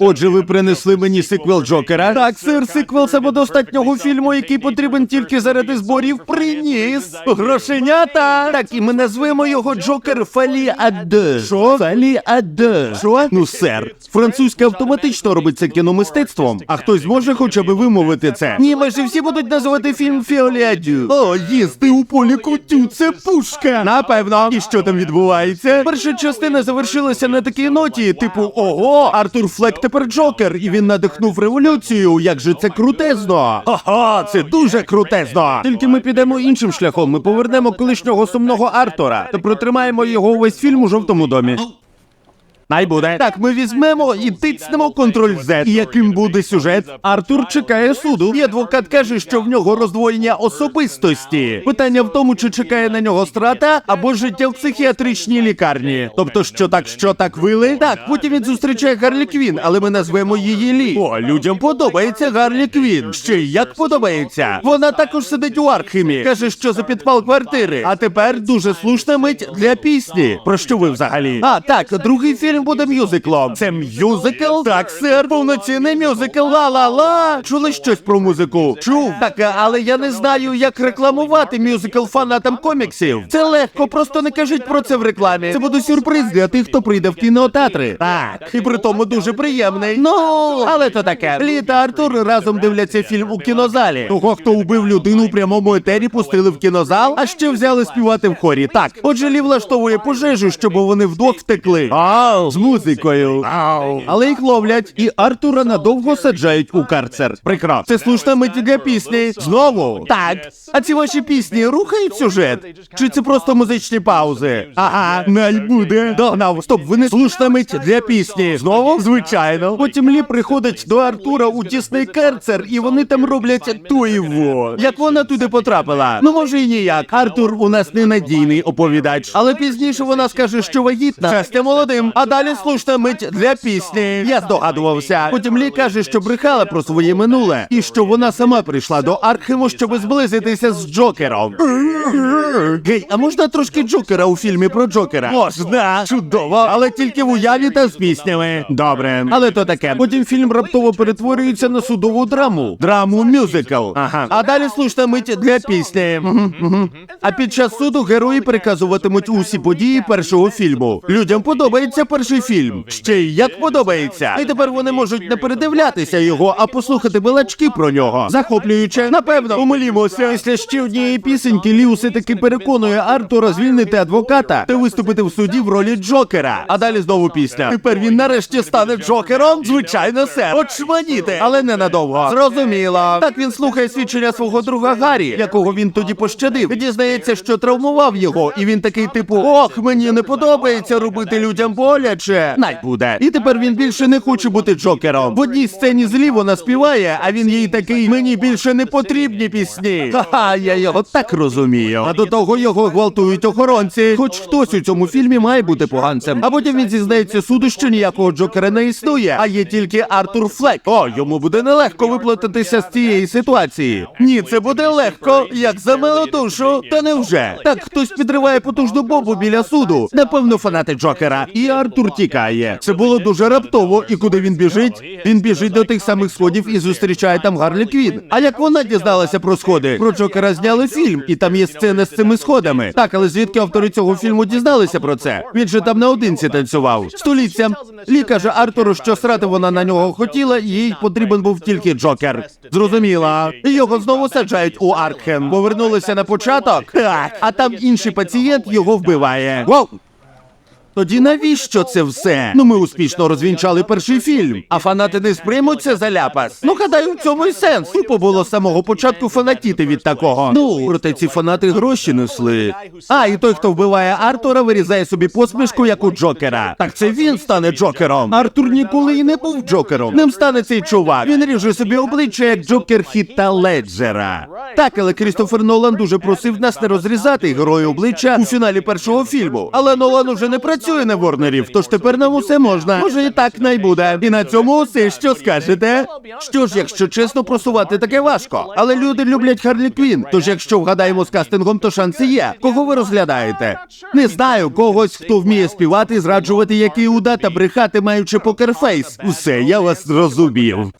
Отже, ви принесли мені сиквел Джокера? Так, сир, сиквел самодостатнього фільму, який потрібен тільки заради зборів, приніс. Грошенята. Так, і ми назвемо його Джокер Фалі Аде. Що? Фалі Аде. Що? Ну, сер, французьке автоматично робить це кіномистецтвом. А хтось зможе хоча б вимовити це? Ні, майже всі будуть називати фільм Фіолі Адю. О, їсти у полі кутю, це пушка. Напевно. І що там відбувається? Перша частина завершилася на такій ноті, типу, ого, Артур Флек тепер Джокер, і він надихнув революцію. Як же це крутезно? Ага, це дуже крутезно. Тільки ми підемо іншим шляхом. Ми повернемо колишнього сумного Артура та протримаємо його увесь фільм у жовтому домі. Най буде. Так, ми візьмемо і тицнемо контроль Z. І яким буде сюжет? Артур чекає суду. І адвокат каже, що в нього роздвоєння особистості. Питання в тому, чи чекає на нього страта або життя в психіатричній лікарні. Тобто, що так, що так вили? Так, потім він зустрічає Гарлі Квін, але ми назвемо її Лі. О, людям подобається Гарлі Квін. Ще й як подобається. Вона також сидить у Архемі. Каже, що за підпал квартири. А тепер дуже слушна мить для пісні. Про що ви взагалі? А, так, другий фільм буде мюзиклом. Це мюзикл? Так, сер, повноцінний мюзикл. Ла-ла-ла. Чули щось про музику? Чув. Так, але я не знаю, як рекламувати мюзикл фанатам коміксів. Це легко, просто не кажіть про це в рекламі. Це буде сюрприз для тих, хто прийде в кінотеатри. Так, і при тому дуже приємний. Ну, але то таке. Лі та Артур разом дивляться фільм у кінозалі. Того, хто убив людину у прямому етері, пустили в кінозал, а ще взяли співати в хорі. Так, отже, Лі влаштовує пожежу, щоб вони вдвох втекли. Ау, з музикою. Але їх ловлять, і Артура надовго саджають у карцер. Прикро. Це слушна мить для пісні. Знову? Так. А ці ваші пісні рухають сюжет? Чи це просто музичні паузи? Ага, наль буде. Догнав. Стоп, ви не слушна мить для пісні. Знову? Звичайно. Потім Лі приходить до Артура у тісний карцер, і вони там роблять то і во. Як вона туди потрапила? Ну може і ніяк. Артур у нас ненадійний оповідач. Але пізніше вона скаже, що вагітна. Щастя молодим. А далі слушна мить для пісні. Я здогадувався. Потім Лі каже, що брехала про своє минуле, і що вона сама прийшла до Архему, щоб зблизитися з Джокером. Гей, а можна трошки Джокера у фільмі про Джокера? Можна. Чудово, але тільки в уяві та з піснями. Добре, але то таке. Потім фільм раптово перетворюється на судову драму. Драму мюзикл. Ага. А далі слушна мить для пісні. А під час суду герої переказуватимуть усі події першого фільму. Людям подобається перший фільм. Ще й як подобається. І тепер вони можуть не передивлятися його, а послухати балачки про нього. Захоплююче. Напевно, умилімося. Після ще однієї пісеньки Лі усе таки переконує Артура звільнити адвоката та виступити в суді в ролі Джокера. А далі знову пісня. Тепер він нарешті стане Джокером? Звичайно, сер. Очманіти, але ненадовго. Зрозуміло. Так він слухає свідчення свого друга Гаррі, якого він тоді пощадив. Дізнається, що травмував його, і він такий, типу, ох, мені не подобається робити людям боляче. Най буде. І тепер він більше не хоче бути Джокером. В одній сцені злі вона співає, а він їй такий, мені більше не потрібні пісні. Ха-ха, я його так розумію. А до того його гвалтують охоронці. Хоч хтось у цьому фільмі має бути поганцем. А потім він зізнається суду, що ніякого Джокера не існує, а є тільки Артур Флек. О, йому буде нелегко виплатитися з цієї ситуації. Ні, це буде легко, як за милу душу. Та невже? Так хтось підриває потужну бомбу біля суду. Напевно, фанати Джокера. І Артур тікає. Це було дуже раптово. І куди він біжить? Він біжить до тих самих сходів і зустрічає там Гарлі Квін. А як вона дізналася про сходи? Про Джокера зняли фільм, і там є сцена з цими сходами. Так, але звідки автори цього фільму дізналися про це? Він же там наодинці танцював. Століття. Лі каже Артуру, що срати вона на нього хотіла, і їй потрібен був тільки Джокер. Зрозуміла. І його знову саджають у Аркхем. Повернулися на початок. А там інший пацієнт його вбиває. Воу! Тоді навіщо це все? Ну ми успішно розвінчали перший фільм, а фанати не сприймуться за ляпас. Ну гадаю, в цьому й сенс. Тупо було з самого початку фанатіти від такого. Ну, проте ці фанати гроші несли. А, і той, хто вбиває Артура, вирізає собі посмішку, як у Джокера. Так це він стане Джокером. Артур ніколи і не був Джокером. Ним стане цей чувак. Він ріже собі обличчя як Джокер Хіта Леджера. Так, але Крістофер Нолан дуже просив нас не розрізати герою обличчя у фіналі першого фільму. Але Нолан уже не працює працює на Ворнерів, тож тепер нам усе можна. Може, і так найбуде. І на цьому усе, що скажете. Що ж, якщо чесно, просувати таке важко. Але люди люблять Харлі Квін. Тож, якщо вгадаємо з кастингом, то шанси є. Кого ви розглядаєте? Не знаю, когось, хто вміє співати, зраджувати як Іуда та брехати, маючи покерфейс. Усе, я вас зрозумів.